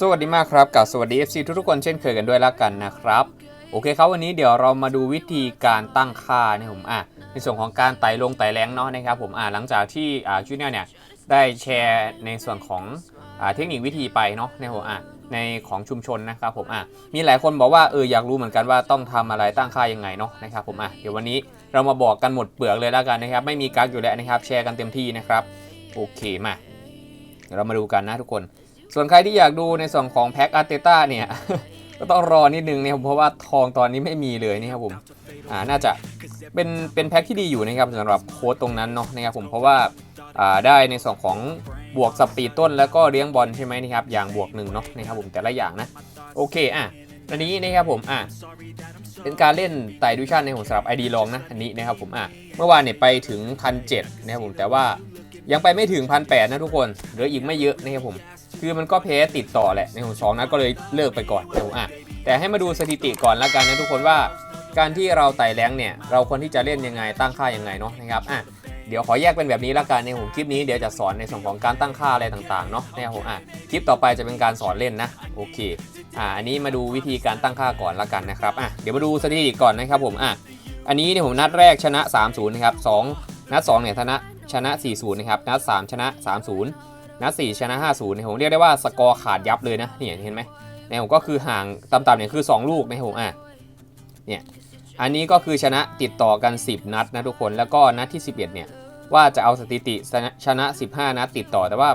สวัสดีมากครับกับสวัสดี FC ทุกๆคนเช่นเคยกันด้วยละกันนะครับ โอเคครับวันนี้เดี๋ยวเรามาดูวิธีการตั้งค่านะครับผมอะในส่วนของการไต่ลงไต่แรงเนาะนะครับผมอะหลังจากที่อ่าจูเนียเนี่ยได้แชร์ในส่วนของอ่าเทคนิควิธีไปเนาะในหัวอะในของชุมชนนะครับผมอะมีหลายคนบอกว่าเอออยากรู้เหมือนกันว่าต้องทำอะไรตั้งค่ายังไงเนาะนะครับผมอะเดี๋ยววันนี้เรามาบอกกันหมดเปลือกเลยละกันนะครับไม่มีกักอยู่แล้วนะครับแชร์กันเต็มที่นะครับโอเคมาเดี๋ยวเรามาดูกันนะทุกคน ส่วนใครที่อยากดูในส่วนของแพ็คอาร์เตต้าเนี่ย ก็ต้องรอนิดนึงนะครับเพราะว่าทองตอนนี้ไม่มีเลยนี่ครับผมอ่าน่าจะเป็นเป็นแพ็คที่ดีอยู่นะครับสำหรับโค้ดตรงนั้นเนาะนะครับผมเพราะว่าอ่าได้ในส่วนของบวกสปีดต้นแล้วก็เลี้ยงบอลใช่ไหมนะครับอย่างบวกหนึ่งเนาะนะครับผมแต่ละอย่างนะโอเคอะอันนี้นะครับผมอะเป็นการเล่นไต่ดิชั่นในผมสำหรับ ID ลองนะอันนี้นะครับผมอะเมื่อวานเนี่ยไปถึงพันเนะครับผมแต่ว่ายังไปไม่ถึงพันแนะทุกคนเหลืออีกไม่เยอะนะครับผม คือมันก็แพ้ติดต่อแหละในของสองนัดก็เลยเลิกไปก่อนนะผมอะแต่ให้มาดูสถิติก่อนละกันนะทุกคนว่าการที่เราไต่แรงเนี่ยเราควรที่จะเล่นยังไงตั้งค่ายังไงเนาะนะครับอะเดี๋ยวขอแยกเป็นแบบนี้ละกันในผมคลิปนี้เดี๋ยวจะสอนในส่วนของการตั้งค่าอะไรต่างๆเนาะในะครับผมอะคลิปต่อไปจะเป็นการสอนเล่นนะโอเคอะอันนี้มาดูวิธีการตั้งค่าก่อนละกันนะครับอะเดี๋ยวมาดูสถิติก่อนนะครับผมอะอันนี้เนี่ยผมนัดแรกชนะ 3-0นะครับ2นัด2เนี่ยชนะชนะ 4-0นะครับนัด3ชนะ 3-0 นัด4ชนะ50เนี่ยผมเรียกได้ว่าสกอร์ขาดยับเลยนะเนี่ยเห็นไหมเนี่ยผมก็คือห่างต่ำๆเนี่ยคือ 2 ลูกนะผมอะเนี่ยอันนี้ก็คือชนะติดต่อกัน 10 นัดนะทุกคนแล้วก็นัดที่ 11เนี่ยว่าจะเอาสถิติชนะชนะ15 นัดติดต่อแต่ว่า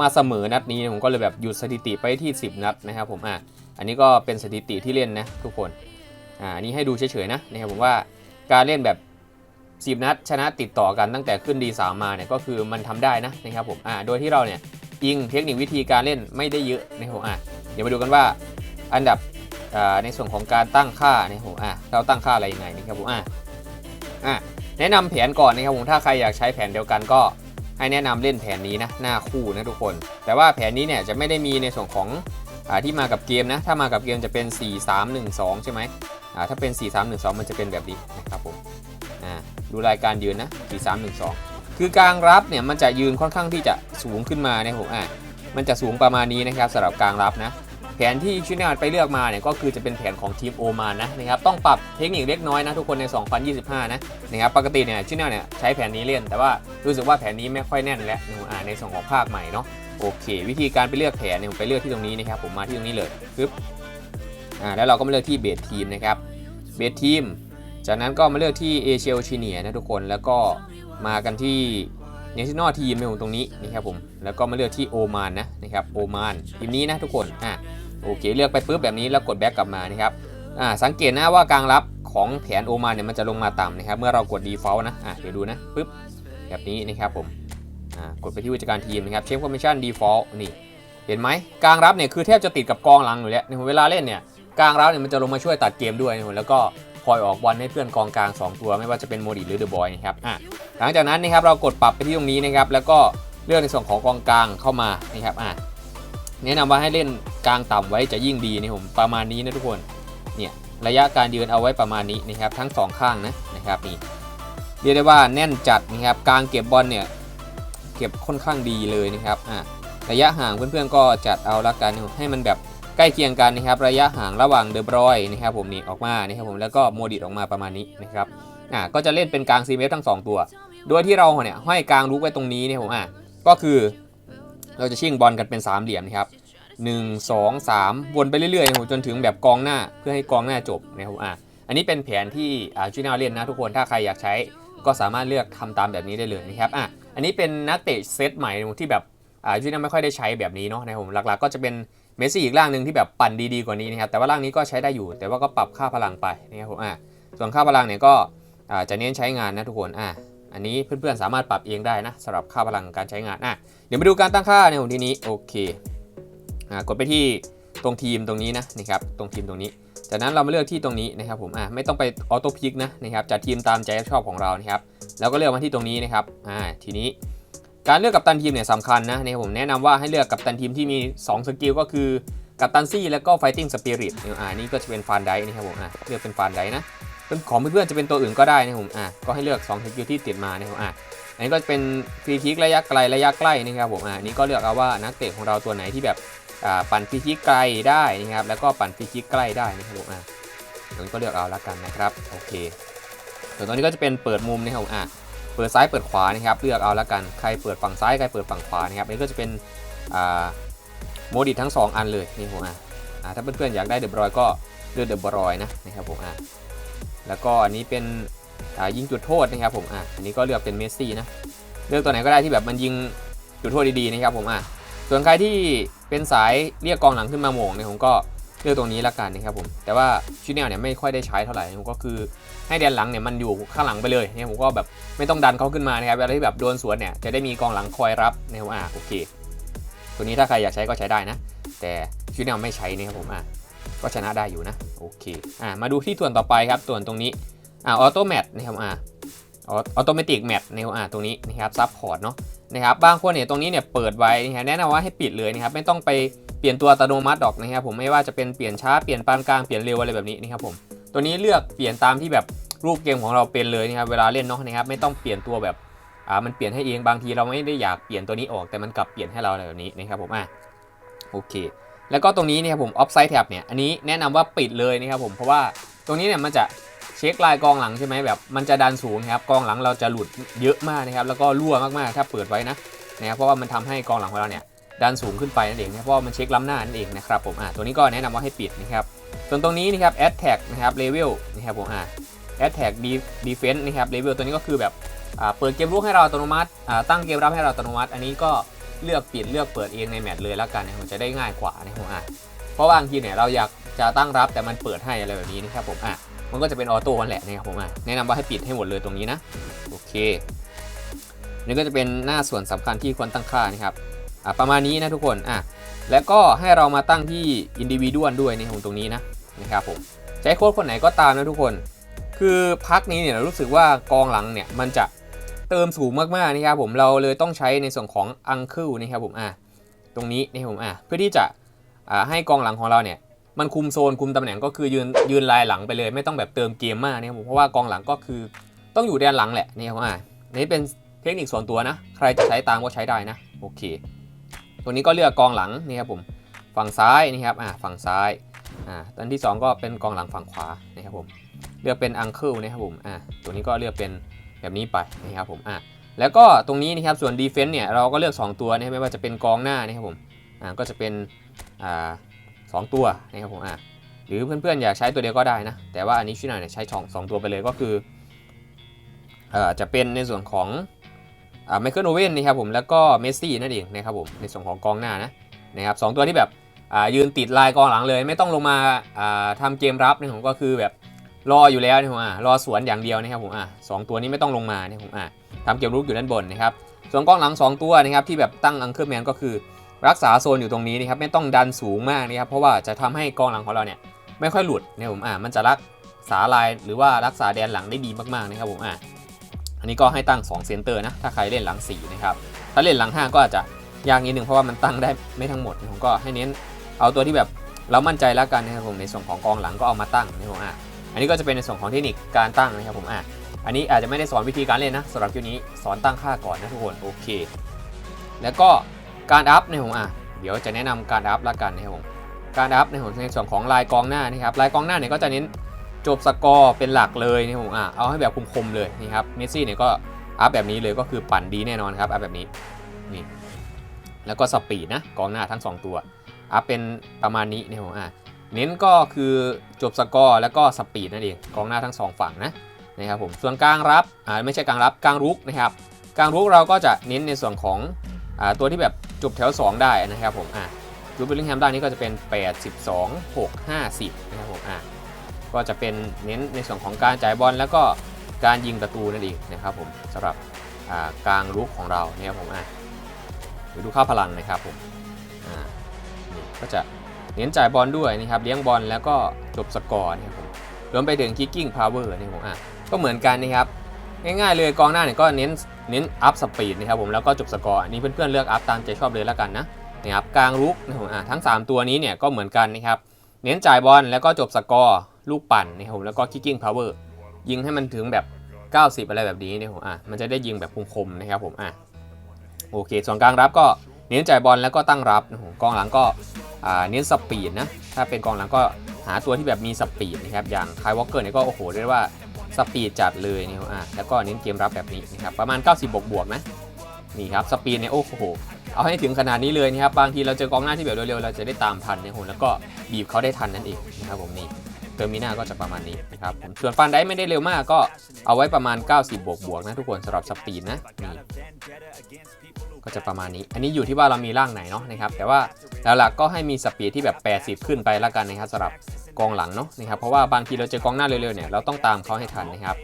มาเสมอนัดนี้ผมก็เลยแบบหยุดสถิติไปที่ 10 นัดนะครับผมอะอันนี้ก็เป็นสถิติที่เล่นนะทุกคนอ่าอันนี้ให้ดูเฉยๆนะนะครับผมว่าการเล่นแบบ 10 นัด ชนะติดต่อกันตั้งแต่ขึ้นดีสามมาเนี่ยก็คือมันทำได้นะนะครับผมอ่าโดยที่เราเนี่ยยิงเทคนิควิธีการเล่นไม่ได้เยอะนะครับอะเดี๋ยวมาดูกันว่าอันดับอ่าในส่วนของการตั้งค่านะครับอะเราตั้งค่าอะไรยังไงนะครับผมอะอะแนะนำแผนก่อนนะครับผมถ้าใครอยากใช้แผนเดียวกันก็ให้แนะนำเล่นแผนนี้นะหน้าคู่นะทุกคน แต่ว่าแผนนี้เนี่ยจะไม่ได้มีในส่วนของอ่าที่มากับเกมนะถ้ามากับเกมจะเป็น 4 3 1 2 ใช่ไหมอ่าถ้าเป็น 4 3 1 2 มันจะเป็นแบบนี้นะครับผม ดูรายการยืนนะ4 3 1 2คือกลางรับเนี่ยมันจะยืนค่อนข้างที่จะสูงขึ้นมาเนี่ยผมอะมันจะสูงประมาณนี้นะครับสำหรับกลางรับนะ แผนที่ชินาไปเลือกมาเนี่ยก็คือจะเป็นแผนของทีมโอมานนะนะครับต้องปรับเทคนิคเล็กน้อยนะทุกคนใน 2025 นะนะครับปกติเนี่ยชินาเนี่ยใช้แผนนี้เล่น แต่ว่ารู้สึกว่าแผนนี้ไม่ค่อยแน่นแล้วนะอ่าในส่วนของภาคใหม่เนาะโอเค วิธีการไปเลือกแผนเนี่ยผมไปเลือกที่ตรงนี้นะครับผมมาที่ตรงนี้เลยปึ๊บอ่าแล้วเราก็มาเลือกที่เบสทีมนะครับเบสทีม จากนั้นก็มาเลือกที่เอเชียโอชิเนียนะทุกคนแล้วก็มากันที่เนชั่นแนลทีมในผมตรงนี้นะครับผมแล้วก็มาเลือกที่โอมานนะนะครับโอมานทีมนี้นะทุกคนอะโอเคเลือกไปปุ๊บแบบนี้แล้วกดแบ็กกลับมานะครับอ่าสังเกตนะว่ากลางรับของแผนโอมานเนี่ยมันจะลงมาต่ำนะครับเมื่อเรากด default นะอะเดี๋ยวดูนะปุ๊บแบบนี้นะครับผมอ่ากดไปที่วิจัดการทีมนะครับเช็คคอมมิชชั่น default นี่เห็นไหมกลางรับเนี่ยคือแทบจะติดกับกองหลังอยู่แล้วในเวลาเล่นเนี่ยกลางรับเนี่ยมันจะลงมาช่วยตัดเกมด้วยนะแล้วก็ คอยออกบอลให้เพื่อนกองกลาง 2 ตัว ไม่ว่าจะเป็นโมดิหรือเดอะบอยนะครับอะหลังจากนั้นนะครับเรากดปรับไปที่ตรงนี้นะครับแล้วก็เลือกในส่วนของกองกลางเข้ามานะครับอะแนะนำว่าให้เล่นกลางต่ำไว้จะยิ่งดีนะผมประมาณนี้นะทุกคนเนี่ยระยะการยืนเอาไว้ประมาณนี้นะครับทั้งสองข้างนะนะครับนี่เรียกได้ว่าแน่นจัดนะครับกลางเก็บบอลเนี่ยเก็บค่อนข้างดีเลยนะครับอะระยะห่างเพื่อนๆก็จัดเอาละกันให้มันแบบ ใกล้เคียงกันนะครับระยะห่างระหว่างเดอบรอยนะครับผมนี่ออกมานะครับผมแล้วก็โมดิตออกมาประมาณนี้นะครับอ่าก็จะเล่นเป็นกลางซีเมฟทั้ง 2 ตัว โดยที่เราเนี่ยห้อยกลางลุกไว้ตรงนี้เนี่ยผมอะก็คือเราจะชิ่งบอลกันเป็นสามเหลี่ยมนะครับหนึ่งสองสามวนไปเรื่อยๆนะครับจนถึงแบบกองหน้าเพื่อให้กองหน้าจบนะครับอะอันนี้เป็นแผนที่อ่าจูนาเล่นนะทุกคนถ้าใครอยากใช้ก็สามารถเลือกทำตามแบบนี้ได้เลยนะครับอะอันนี้เป็นนักเตะเซตใหม่ที่แบบอ่าจูนาไม่ค่อยได้ใช้แบบนี้เนาะนะครับผมหลักๆก็จะเป็น เมสซี่อีกร่างหนึ่งที่แบบปั่นดีๆกว่านี้นะครับแต่ว่าร่างนี้ก็ใช้ได้อยู่ แต่ว่าก็ปรับค่าพลังไปนะครับผมอะส่วนค่าพลังเนี่ยก็อ่าจะเน้นใช้งานนะทุกคนอะอันนี้เพื่อนๆสามารถปรับเองได้นะสำหรับค่าพลังการใช้งานอะเดี๋ยวมาดูการตั้งค่าในของทีนี้โอเคอ่ากดไปที่ตรงทีมตรงนี้นะนะครับตรงทีมตรงนี้ จากนั้นเรามาเลือกที่ตรงนี้นะครับผมอะไม่ต้องไปออโต้พิกนะนะครับจัดทีมตามใจชอบของเรานะครับแล้วก็เลือกมาที่ตรงนี้นะครับอ่าทีนี้ การเลือกกัปตันทีมเนี่ยสำคัญนะเนี่ยผมแนะนำว่าให้เลือกกัปตันทีมที่มี 2 สกิลก็คือกัปตันซี่แล้วก็ไฟติ้งสปิริตอ่านี่ก็จะเป็นฟานไดนะครับผมอะเลือกเป็นฟานไดนะเป็นของเพื่อนๆจะเป็นตัวอื่นก็ได้นะครับผมอะก็ให้เลือก2สกิลที่ติดมานะครับอะอันนี้ก็จะเป็นฟรีคิกระยะไกลระยะใกล้นะครับผมอะนี้ก็เลือกเอาว่านักเตะของเราตัวไหนที่แบบอ่าปั่นฟรีคิกไกลได้นะครับแล้วก็ปั่นฟรีคิกใกล้ได้นะครับผมอะตรงนี้ก็เลือกเอาละกันนะครับโอเคส่วนตรงนี้ก็จะเป็นเปิดมุมนะครับผมอะ เปิดซ้ายเปิดขวานะครับเลือกเอาและกันใครเปิดฝั่งซ้ายใครเปิดฝั่งขวานะครับอันนี้ก็จะเป็นโมดิทั้งสองอันเลยนี่ผมอะถ้าเพื่อนๆอยากได้เดบรอยก็เลือกเดบรอยนะนะครับผมอะแล้วก็อันนี้เป็นยิงจุดโทษนะครับผมอะอันนี้ก็เลือกเป็นเมสซี่นะเลือกตัวไหนก็ได้ที่แบบมันยิงจุดโทษดีๆนะครับผมอะส่วนใครที่เป็นสายเรียกกองหลังขึ้นมาโม่งเนี่ยผมก็ เลือกตรงนี้ละกันนะครับผมแต่ว่าชุดแนวเนี่ยไม่ค่อยได้ใช้เท่าไหร่ผมก็คือให้แดนหลังเนี่ยมันอยู่ข้างหลังไปเลยเนี่ยผมก็แบบไม่ต้องดันเขาขึ้นมานะครับเวลาที่แบบโดนสวนเนี่ยจะได้มีกองหลังคอยรับนะครับอ่าโอเค ตัวนี้ถ้าใครอยากใช้ก็ใช้ได้นะ แต่ชุดแนวไม่ใช้นะครับผมอะก็ชนะได้อยู่นะโอเคอ่ามาดูที่ส่วนต่อไปครับส่วนตรงนี้อ่าออโตแมทนะครับอ่าออโตเมติกแมทนะครับอ่าตรงนี้นะครับซับพอร์ตเนาะ นะครับบางคนเนี่ยตรงนี้เนี่ยเปิดไว้นะฮะแนะนำว่าให้ปิดเลยนะครับไม่ต้องไปเปลี่ยนตัวอัตโนมัติดอกนะครับผมไม่ว่าจะเป็นเปลี่ยนช้าเปลี่ยนปานกลางเปลี่ยนเร็วอะไรแบบนี้นะครับผมตัวนี้เลือกเปลี่ยนตามที่แบบรูปเกมของเราเป็นเลยนะครับเวลาเล่นเนาะนะครับไม่ต้องเปลี่ยนตัวแบบอ่ามันเปลี่ยนให้เองบางทีเราไม่ได้อยากเปลี่ยนตัวนี้ออกแต่มันกลับเปลี่ยนให้เราอะไรแบบนี้นะครับผมอะโอเค แล้วก็ตรงนี้นะครับผมออฟไซด์แท็บเนี่ยอันนี้แนะนำว่าปิดเลยนะครับผมเพราะว่าตรงนี้เนี่ยมันจะ เช็คลายกองหลังใช่ไหมแบบมันจะดันสูงนะครับกองหลังเราจะหลุดเยอะมากนะครับแล้วก็รั่วมากๆถ้าเปิดไว้นะนะครับเพราะว่ามันทำให้กองหลังของเราเนี่ยดันสูงขึ้นไปนั่นเองนะเพราะว่ามันเช็คล้ำหน้านั่นเองนะครับผมอ่าตัวนี้ก็แนะนำว่าให้ปิดนะครับส่วนตรงนี้นะครับ a d tag นะครับ level นะครับผมอ่า a d tag defense นะครับ level ตัวนี้ก็คือแบบอ่าเปิดเกมรุกให้เราอัตโนมัติอ่าตั้งเกมรับให้เราอัตโนมัติ อันนี้ก็เลือกปิดเลือกเปิดเองในแมตช์เลยแล้วกันนะมันจะได้ง่ายกว่านะครับผมอ่าเพราะบางทีเนี่ยเราอยากจะตั้งรับแต่มันเปิดให้อะไรแบบนี้นะครับผมอะ มันก็จะเป็นออโต้กันแหละนะครับผมอะแนะนำว่าให้ปิดให้หมดเลยตรงนี้นะโอเคนี่ก็จะเป็นหน้าส่วนสำคัญที่ควรตั้งค่านะครับอะประมาณนี้นะทุกคนอะแล้วก็ให้เรามาตั้งที่ individual ด้วยในของตรงนี้นะนะครับผมใช้โค้ดคนไหนก็ตามนะทุกคน คือพักนี้เนี่ยรู้สึกว่ากองหลังเนี่ยมันจะเติมสูงมากๆนะครับผมเราเลยต้องใช้ในส่วนของ uncle นะครับผมอะตรงนี้นะครับผมอะเพื่อที่จะอ่าให้กองหลังของเราเนี่ย มันคุมโซนคุมตำแหน่งก็คือยืนยืนลายหลังไปเลย ไม่ต้องแบบเติมเกมมากนะครับผมเพราะว่ากองหลังก็คือต้องอยู่แดนหลังแหละนี่ครับอะนี่เป็นเทคนิคส่วนตัวนะ ใครจะใช้ตามก็ใช้ได้นะโอเค ตัวนี้ก็เลือกกองหลังนี่ครับผมฝั่งซ้ายนี่ครับอ่าฝั่งซ้ายอ่าตัวที่ 2 ก็เป็นกองหลังฝั่งขวานะครับผมเลือกเป็นอังเคิลนะครับผมอ่าตัวนี้ก็เลือกเป็นแบบนี้ไปนะครับผมอ่าแล้วก็ตรงนี้นะครับส่วนดีเฟนต์เนี่ยเราก็เลือก 2 ตัวนะไม่ว่าจะเป็นกองหน้านะครับผมอ่าก็จะเป็นอ่า สองตัวนะครับผมอ่าหรือเพื่อนๆอยากใช้ตัวเดียวก็ได้นะ แต่ว่าอันนี้ชินาเนี่ยใช้สองสองตัวไปเลยก็คือเอ่อจะเป็นในส่วนของอ่าไมเคิลโอเว่นนะครับผมแล้วก็เมสซี่นั่นเองนะครับผมในส่วนของกองหน้านะนะครับสองตัวที่แบบอ่ายืนติดลายกองหลังเลย ไม่ต้องลงมาอ่าทำเกมรับนี่ผมก็คือแบบรออยู่แล้วนี่ผมอ่ารอสวนอย่างเดียวนะครับผมอ่าสองตัวนี้ไม่ต้องลงมานี่ผมอ่าทำเกมรุกอยู่ด้านบนนะครับส่วนกองหลัง 2 ตัวนะครับที่แบบตั้งอังเคิลแมนก็คือ รักษาโซนอยู่ตรงนี้นะครับไม่ต้องดันสูงมากนะครับเพราะว่าจะทำให้กองหลังของเราเนี่ยไม่ค่อยหลุดนะผมอ่ามันจะรักษาลายหรือว่ารักษาแดนหลังได้ดีมากๆนะครับผมอ่าอันนี้ก็ให้ตั้ง2เซนเตอร์นะถ้าใครเล่นหลัง4นะครับถ้าเล่นหลัง5ก็อาจจะยากนิดนึงเพราะว่ามันตั้งได้ไม่ทั้งหมดผมก็ให้เน้นเอาตัวที่แบบเรามั่นใจแล้วกันนะครับผมในส่วนของกองหลังก็เอามาตั้งนะครับผมอะอันนี้ก็จะเป็นในส่วนของเทคนิคการตั้งนะครับผมอะอันนี้อาจจะไม่ได้สอนวิธีการเล่นนะสำหรับคลิปนี้สอนตั้งค่าก่อนนะทุกคนโอเค แล้วก็ การอัพในผมอะเดี๋ยวจะแนะนำการอัพละกันนะครับผมการอัพในผมในส่วนของลายกองหน้านะครับลายกองหน้าเนี่ยก็จะเน้นจบสกอร์เป็นหลักเลยนี่ผมอะเอาให้แบบคมๆเลยนี่ครับเมสซี่เนี่ยก็อัพแบบนี้เลยก็คือปั่นดีแน่นอนครับอัพแบบนี้นี่แล้วก็สปีดนะกองหน้าทั้ง 2 ตัวอัพเป็นประมาณนี้นี่ผมอะเน้นก็คือจบสกอร์แล้วก็สปีดนั่นเองกองหน้าทั้ง 2 ฝั่งนะนะครับผมส่วนกลางรับอ่าไม่ใช่กลางรับกลางรุกนะครับกลางรุกเราก็จะเน้นในส่วนของอ่าตัวที่แบบ จบแถว 2 ได้นะครับผมอะยูเบลลิงแฮมด้านนี้ก็จะเป็น 8 12 6 50นะครับผมอะก็จะเป็นเน้นในส่วนของการจ่ายบอลแล้วก็การยิงประตูนั่นเองนะครับผมสำหรับอ่ากลางรุกของเราเนี่ยครับผมอะเดี๋ยวดูค่าพลังนะครับผมอ่านี่ก็จะเน้นจ่ายบอลด้วยนะครับเลี้ยงบอลแล้วก็จบสกอร์นะครับผมรวมไปถึง kicking power นี่ผมอะก็เหมือนกันนะครับง่ายๆเลยกองหน้าเนี่ยก็เน้น เน้นอัพสปีดนะครับผมแล้วก็จบสกอร์อันนี้เพื่อนๆเลือกอัพตามใจชอบเลยแล้วกันนะนะครับกลางรุกนะครับผมทั้ง 3 ตัวนี้เนี่ยก็เหมือนกันนะครับเน้นจ่ายบอลแล้วก็จบสกอร์ลูกปั่นนะครับผมแล้วก็ kicking power ยิงให้มันถึงแบบ 90 อะไรแบบนี้เนี่ยผมอะมันจะได้ยิงแบบคมๆนะครับผมอะโอเค ส่วนกลางรับก็เน้นจ่ายบอลแล้วก็ตั้งรับนะผมกองหลังก็เน้นสปีดนะถ้าเป็นกองหลังก็หาตัวที่แบบมีสปีดนะครับอย่างคายวอลเกอร์เนี่ยก็โอ้โหเรียกว่า สปีดจัดเลยนี่ครับอ่าแล้วก็เน้นเกมรับแบบนี้นะครับประมาณ 90 บวกบวกนะนี่ครับสปีดเนี่ยโอ้โหเอาให้ถึงขนาดนี้เลยนะครับบางทีเราเจอกองหน้าที่แบบเร็วๆเราจะได้ตามทันนะครับผมแล้วก็บีบเขาได้ทันนั่นเองนะครับผมนี่เทอร์มินาก็จะประมาณนี้นะครับผมส่วนฟันได้ไม่ได้เร็วมากก็เอาไว้ประมาณ 90 บวกบวกนะทุกคนสำหรับสปีดนะนี่ก็จะประมาณนี้ อันนี้อยู่ที่ว่าเรามีร่างไหนเนาะนะครับแต่ว่าหลักๆก็ให้มีสปีดที่แบบ 80 ขึ้นไปละกันนะครับสำหรับ กองหลังเนาะนะครับเพราะว่าบางทีเราเจอกองหน้าเร็วๆเนี่ยเราต้องตามเขาให้ทันนะครับ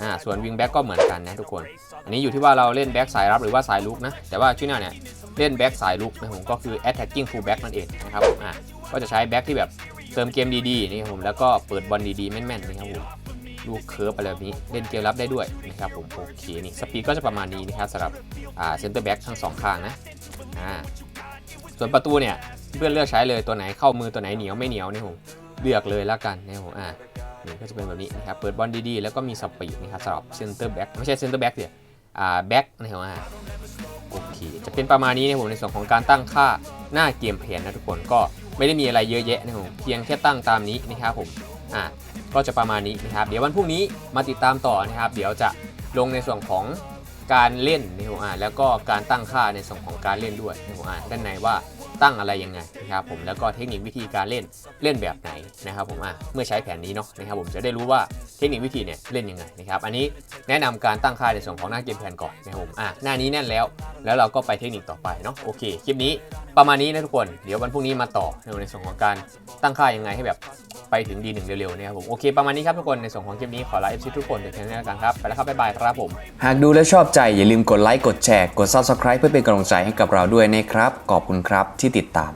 อ่าส่วนวิงแบ็กก็เหมือนกันนะทุกคน อันนี้อยู่ที่ว่าเราเล่นแบ็กสายรับหรือว่าสายลุกนะแต่ว่าชื่อหน้าเนี่ยเล่นแบ็กสายลุกนะผมก็คือ attacking full back นั่นเองนะครับอ่าก็จะใช้แบ็กที่แบบเติมเกมดีๆนะครับผมแล้วก็เปิดบอลดีๆแม่นๆนะครับผมลูกเคิร์ฟอะไรแบบนี้เล่นเกมรับได้ด้วยนะครับผมโอเคนี่สปีดก็จะประมาณนี้นะครับสำหรับอ่าเซนเตอร์แบ็กทั้งสองข้างนะอ่าส่วนประตูเนี่ยเพื่อนเลือกใช้เลยตัวไหนเข้ามือตัวไหนเหนียวไม่เหนียวนี่ผม เลือกเลยแล้วกันนะครับผมอ่านี่ก็จะเป็นแบบนี้นะครับ เปิดบอลดีๆ แล้วก็มีสปีดนะครับสำหรับเซนเตอร์แบ็กไม่ใช่เซนเตอร์แบ็กเดียอ่าแบ็กนะครับอ่าโอเค จะเป็นประมาณนี้นะครับผมในส่วนของการตั้งค่าหน้าเกมแผนนะทุกคนก็ไม่ได้มีอะไรเยอะแยะนะครับผมเพียงแค่ตั้งตามนี้นะครับผมอ่าก็จะประมาณนี้นะครับ เดี๋ยววันพรุ่งนี้มาติดตามต่อนะครับ เดี๋ยวจะลงในส่วนของการเล่นในหัวอ่านแล้วก็การตั้งค่าในส่วนของการเล่นด้วยในหัวอ่านด้านในว่า ตั้งอะไรยังไงนะครับผมแล้วก็เทคนิควิธีการเล่นเล่นแบบไหนนะครับผมอะเมื่อใช้แผนนี้เนาะนะครับผมจะได้รู้ว่าเทคนิควิธีเนี่ยเล่นยังไงนะครับอันนี้แนะนำการตั้งค่าในส่วนของหน้าเกมแผนก่อนนะครับผมอะหน้านี้แน่นแล้ว แล้วเราก็ไปเทคนิคต่อไปเนาะโอเคคลิปนี้ประมาณนี้นะทุกคนเดี๋ยววันพรุ่งนี้มาต่อในส่วนของการตั้งค่ายังไงให้แบบ ไปถึงดีหนึ่งเร็วๆนะครับผมโอเคประมาณนี้ครับทุกคนในส่วนของคลิปนี้ขอลาเอฟซีทุกคนเดี๋ยวเพียงเท่นี้แล้วกันครับไปแล้วครับบ๊ายบายครับผม หากดูแลชอบใจอย่าลืมกดไลค์กดแชร์กด Subscribe เพื่อเป็นกำลังใจให้กับเราด้วยนะครับขอบคุณครับที่ติดตาม